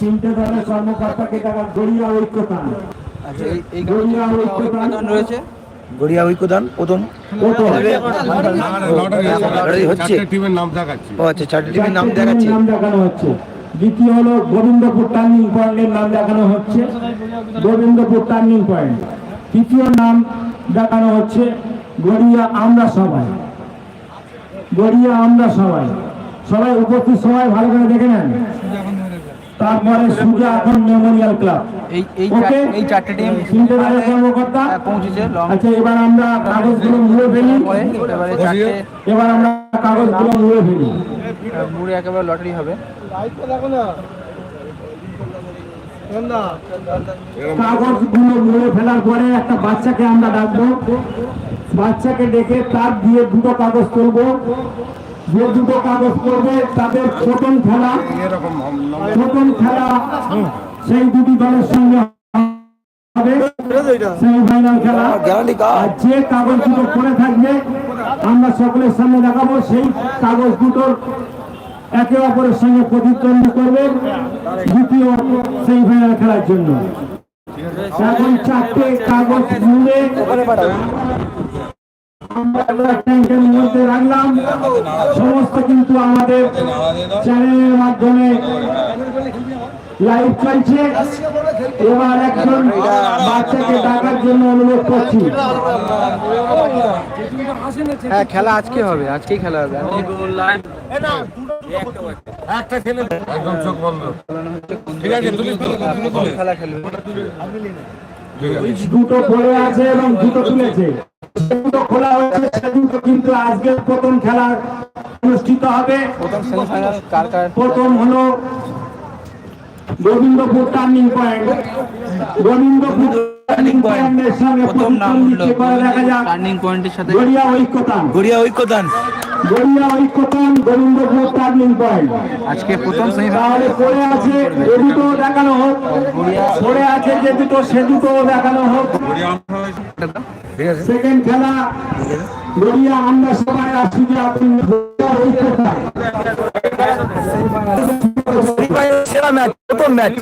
তিনটে দলের কর্মকর্তাকে গড়িয়া ঐক্যতান। আচ্ছা এই এই গড়িয়া ঐক্যতান। রয়েছে? গড়িয়া ঐক্যদান প্রথম। হচ্ছে। নাম ও আচ্ছা চারটে টিমের নাম দেখাচ্ছে। নাম দেখানো হচ্ছে। দ্বিতীয় হলো গোবিন্দপুর টার্নিং পয়েন্টের নাম দেখানো হচ্ছে। গোবিন্দপুর টার্নিং পয়েন্ট তৃতীয় নাম দেখানো হচ্ছে গড়িয়া আমরা সবাই। গড়িয়া আমরা সবাই। সবাই উপস্থিত সবাই ভালো করে দেখে নেন। তারপরে সুজা এখন মেমোরিয়াল ক্লাব এই এই এই চারটে টিম তিনটে দলের কর্মকর্তা। পৌঁছেছে আচ্ছা এবার আমরা কাগজগুলো মুড়ে ফেলি। এবারে চারটে এবার আমরা কাগজগুলো মুড়ে ফেলি। মুড়ে একেবারে লটারি হবে। কাগজগুলো মুড়ে ফেলার পরে একটা বাচ্চাকে আমরা ডাকবো। বাচ্চাকে ডেকে তার দিয়ে দুটো কাগজ তুলবো। যে দুটো কাগজ করবে তাদের প্রথম খেলা। প্রথম খেলা, সেই দুটি দলের সঙ্গে যে কাগজ দুটো পড়ে থাকবে, আমরা সকলের সামনে দেখাবো, সেই কাগজ দুটোর একে অপরের সঙ্গে প্রতিদ্বন্দ্বী করবে দ্বিতীয় সেমিফাইনাল খেলার জন্য। এখন চারটে কাগজ মুড়ে আমরা ট্যাঙ্কের মধ্যে রাখলাম। সমস্ত কিন্তু আমাদের চ্যানেলের মাধ্যমে লাইভ চলছে। এবার একজন বাচ্চাকে ডাকার জন্য অনুরোধ করছি। হ্যাঁ খেলা আজকে হবে আজকেই খেলা হবে। একদম চোখ বন্ধ। ঠিক আছে তুলি তুলি তুলি তুলি খেলা খেলবে। দুটো পড়ে আছে এবং দুটো তুলেছে। দুটো খোলা হয়েছে সে দুটো কিন্তু আজকে প্রথম খেলা অনুষ্ঠিত হবে। প্রথম হলো Gobindapur turning point Gobindapur turning পয়েন্টের সঙ্গে প্রথম নাম যাক। টার্নিং পয়েন্টের সাথে গড়িয়া ঐক্যতান। গড়িয়া ঐক্যদান গড়িয়া ঐক্যতান গোবিন্দপুর টার্নিং পয়েন্ট আজকে প্রথম সেমিফাইনাল তাহলে পড়ে আছে এ দুটো দেখানো হোক। পড়ে আছে যে দুটো সে দুটো দেখানো হোক। সেকেন্ড খেলা নদিয়া আমরা সবাই আসি যে আপনি সেরা ম্যাচ প্রথম ম্যাচ